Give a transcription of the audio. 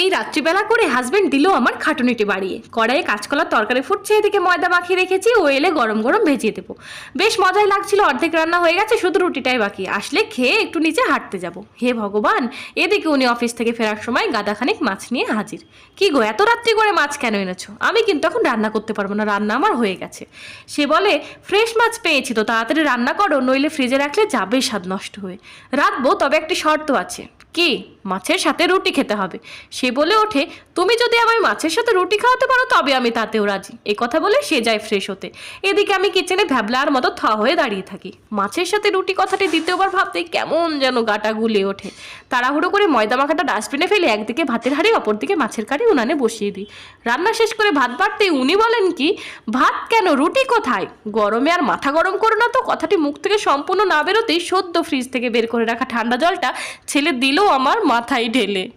এই রাত্রিবেলা করে হাজবেন্ড দিল আমার খাটুনিটি বাড়িয়ে। কড়াইয়ে কাঁচকলার তরকারি ফুটছে, এদিকে ময়দা মাখিয়ে রেখেছি, ও এলে গরম গরম ভেজিয়ে দেবো। বেশ মজাই লাগছিল, অর্ধেক রান্না হয়ে গেছে, শুধু রুটিটাই বাকি। আসলে খেয়ে একটু নিচে হাঁটতে যাব। হে ভগবান, এদিকে উনি অফিস থেকে ফেরার সময় গাদাখানিক মাছ নিয়ে হাজির। কি গো, এত রাত্রি করে মাছ কেন এনেছো? আমি কিন্তু এখন রান্না করতে পারব না, রান্না আমার হয়ে গেছে। সে বলে ফ্রেশ মাছ পেয়েছি তো, তাড়াতাড়ি রান্না করো, নইলে ফ্রিজে রাখলে যাবে স্বাদ নষ্ট হয়ে। রাখব, তবে একটি শর্ত আছে। কি? মাছের সাথে রুটি খেতে হবে। সে বলে ওঠে, তুমি যদি আমায় মাছের সাথে রুটি খাওয়াতে পারো, তবে আমি তাতেও রাজি। এই কথা বলে সে যায় ফ্রেশ হতে। এদিকে আমি কিচেনে ভ্যাবলার মতো থ হয়ে দাঁড়িয়ে থাকি। মাছের সাথে রুটি কথাটি দ্বিতীয়বার ভাবতেই কেমন যেন গাটা গুলে ওঠে। তাড়াহুড়ো করে ময়দা মাখাটা ডাস্টবিনে ফেলে একদিকে ভাতের হাঁড়ি, অপরদিকে মাছের কারি উনানে বসিয়ে দিই। রান্না শেষ করে ভাত বাড়তেই উনি বলেন কি, ভাত কেন, রুটি কোথায়? গরমে আর মাথা গরম করো না তো। কথাটি মুখ থেকে সম্পূর্ণ না বেরোতেই সদ্য ফ্রিজ থেকে বের করে রাখা ঠান্ডা জলটা ছেলে দিল আমার মাথায় ঢেলে।